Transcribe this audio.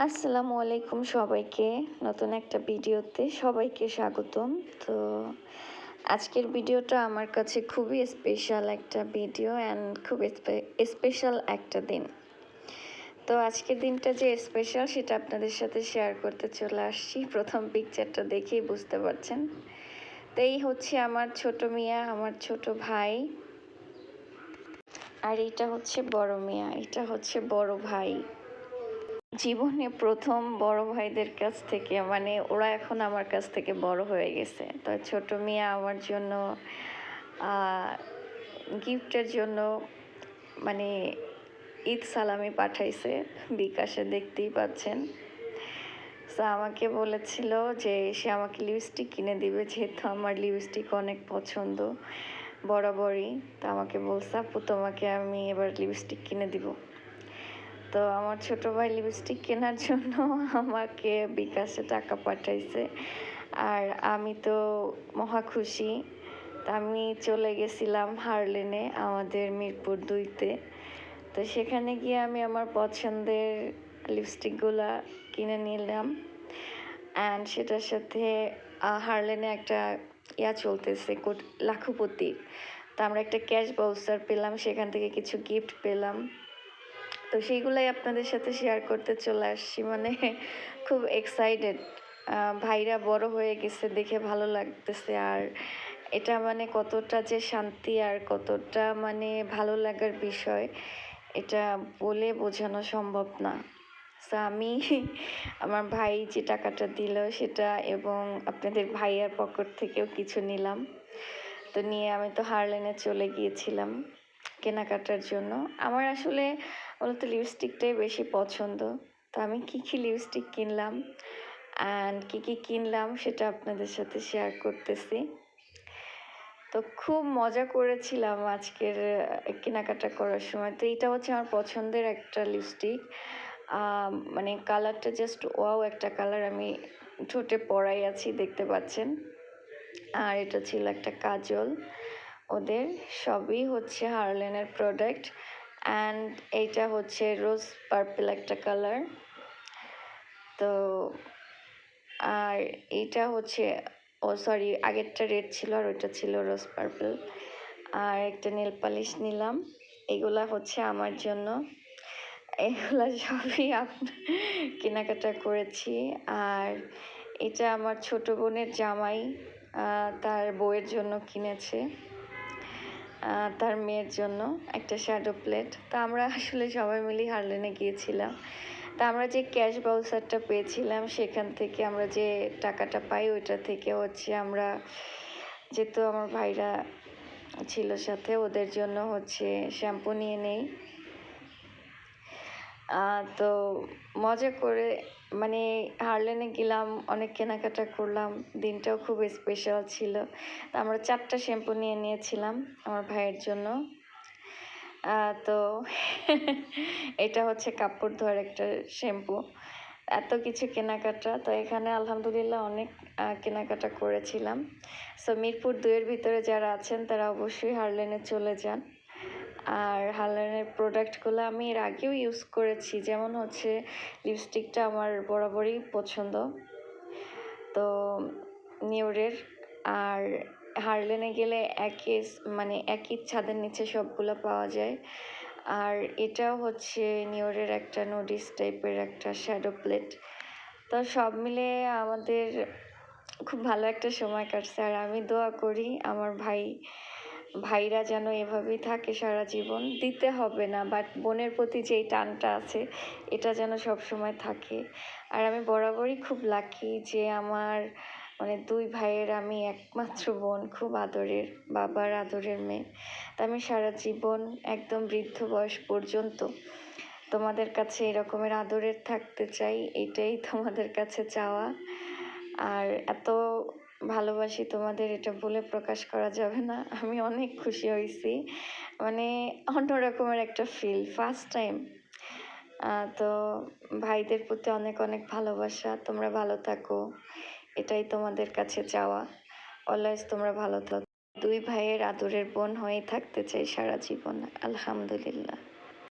আসসালামু আলাইকুম সবাইকে। নতুন একটা ভিডিওতে সবাইকে স্বাগতম। তো আজকের ভিডিওটা আমার কাছে খুবই স্পেশাল একটা ভিডিও অ্যান্ড খুব স্পেশাল একটা দিন। তো আজকের দিনটা যে স্পেশাল সেটা আপনাদের সাথে শেয়ার করতে চলে আসছি। প্রথম পিকচারটা দেখেই বুঝতে পারছেন। তো এই হচ্ছে আমার ছোট মিয়া, আমার ছোট ভাই। আর এটা হচ্ছে বড় মিয়া, এটা হচ্ছে বড় ভাই। জীবনে প্রথম বড় ভাইদের কাছ থেকে মানে ওরা এখন আমার কাছ থেকে বড় হয়ে গেছে। তো ছোট মেয়ে আমার জন্য গিফটের জন্য মানে ঈদ সালামি পাঠাইছে, বিকাশে দেখতেই পাচ্ছেন। তো আমাকে বলেছিল যে সে আমাকে লিপস্টিক কিনে দিবে, যেহেতু আমার লিপস্টিক অনেক পছন্দ, বরাবরই। তো আমাকে বলছে, আপু, তোমাকে আমি এবার লিপস্টিক কিনে দিব। তো আমার ছোট ভাই লিপস্টিক কেনার জন্য আমাকে বিকাশে টাকা পাঠাইছে। আর আমি তো মহা খুশি। আমি চলে গেছিলাম হারলেনে, আমাদের মিরপুর দুইতে। তো সেখানে গিয়ে আমি আমার পছন্দের লিপস্টিকগুলো কিনে নিলাম। অ্যান্ড সেটার সাথে হারলেনে একটা ইয়া চলতেছে লাখপতি। তা আমরা একটা ক্যাশ বাউচার পেলাম, সেখান থেকে কিছু গিফট পেলাম। তো সেইগুলাই আপনাদের সাথে শেয়ার করতে চলে আসছি। মানে খুব এক্সাইটেড ভাইরা বড় হয়ে গেছে দেখে ভালো লাগতেছে। আর এটা মানে কতটা যে শান্তি আর কতটা মানে ভালো লাগার বিষয়, এটা বলে বোঝানো সম্ভব না। আমি আমার ভাই যে টাকাটা দিল সেটা এবং আপনাদের ভাইয়ার পকেট থেকেও কিছু নিলাম। তো নিয়ে আমি তো হারলেনে চলে গিয়েছিলাম কেনাকাটার জন্য। আমার আসলে মূলত লিপস্টিকটাই বেশি পছন্দ। তো আমি কী কী লিপস্টিক কিনলাম অ্যান্ড কী কী কিনলাম সেটা আপনাদের সাথে শেয়ার করতেছি। তো খুব মজা করেছিলাম আজকের কেনাকাটা করার সময়। তো এটা হচ্ছে আমার পছন্দের একটা লিপস্টিক মানে কালারটা জাস্ট ওয়াও একটা কালার আমি ঠোঁটে পরাই আছি, দেখতে পাচ্ছেন। আর এটা ছিল একটা কাজল। ওদের সবই হচ্ছে হারলেনের প্রোডাক্ট অ্যান্ড এইটা হচ্ছে রোজ পার্পল একটা কালার তো আর এইটা হচ্ছে, ও সরি আগেরটা রেড ছিল আর ওইটা ছিল রোজ পার্পল আর একটা নেল পালিশ নিলাম। এগুলা হচ্ছে আমার জন্য। এগুলা সবই কেনাকাটা করেছি। আর এটা আমার ছোট বোনের জামাই তার বউয়ের জন্য কিনেছে। তার মেয়ের জন্য একটা শ্যাডো প্লেট তা আমরা আসলে সবাই মিলেই হারলেনে গিয়েছিলাম। তা আমরা যে ক্যাশ বাউসারটা পেয়েছিলাম, সেখান থেকে আমরা যে টাকাটা পাই, ওইটা থেকে হচ্ছে আমরা যেহেতু আমার ভাইরা ছিল সাথে, ওদের জন্য হচ্ছে শ্যাম্পু নিয়ে নেই। তো মজা করে মানে হারলেনে গেলাম, অনেক কেনাকাটা করলাম, দিনটাও খুব স্পেশাল ছিল। তো আমরা চারটা শ্যাম্পু নিয়ে নিয়েছিলাম আমার ভাইয়ের জন্য। তো এটা হচ্ছে কাপড় ধোয়ার একটা শ্যাম্পু এত কিছু কেনাকাটা, তো এখানে আলহামদুলিল্লাহ অনেক কেনাকাটা করেছিলাম। সো মিরপুর দুয়ের ভিতরে যারা আছেন, তারা অবশ্যই হারলেনে চলে যান। আর হালারের প্রোডাক্টগুলো আমি এর আগেও ইউজ করেছি। যেমন হচ্ছে লিপস্টিকটা আমার বরাবরই পছন্দ। তো নিউরের আর হারলেনে গেলে একই মানে একই ছাদের নিচে সবগুলো পাওয়া যায়। আর এটাও হচ্ছে নিউরের একটা নোডিস টাইপের একটা শ্যাডো প্লেট তো সব মিলে আমাদের খুব ভালো একটা সময় কাটছে। আর আমি দোয়া করি আমার ভাই ভাইরা যেন এভাবেই থাকে সারা জীবন, দিতে হবে না বাট বোনের প্রতি যেই টানটা আছে, এটা যেন সব সময় থাকে। আর আমি বরাবরই খুব লাকি যে আমার মানে দুই ভাইয়ের আমি একমাত্র বোন, খুব আদরের, বাবার আদরের মেয়ে। তা আমি সারা জীবন একদম বৃদ্ধ বয়স পর্যন্ত তোমাদের কাছে এরকমের আদরের থাকতে চাই, এটাই তোমাদের কাছে চাওয়া। আর এত ভালোবাসি তোমাদের, এটা বলে প্রকাশ করা যাবে না। আমি অনেক খুশি হয়েছি। মানে অন্যরকমের একটা ফিল ফার্স্ট টাইম তো ভাইদের প্রতি অনেক অনেক ভালোবাসা। তোমরা ভালো থাকো। এটাই তোমাদের কাছে চাওয়া। অলওয়েজ তোমরা ভালো থাকো। দুই ভাইয়ের আদরের বোন হয়ে থাকতে চাই সারা জীবন। আলহামদুলিল্লাহ।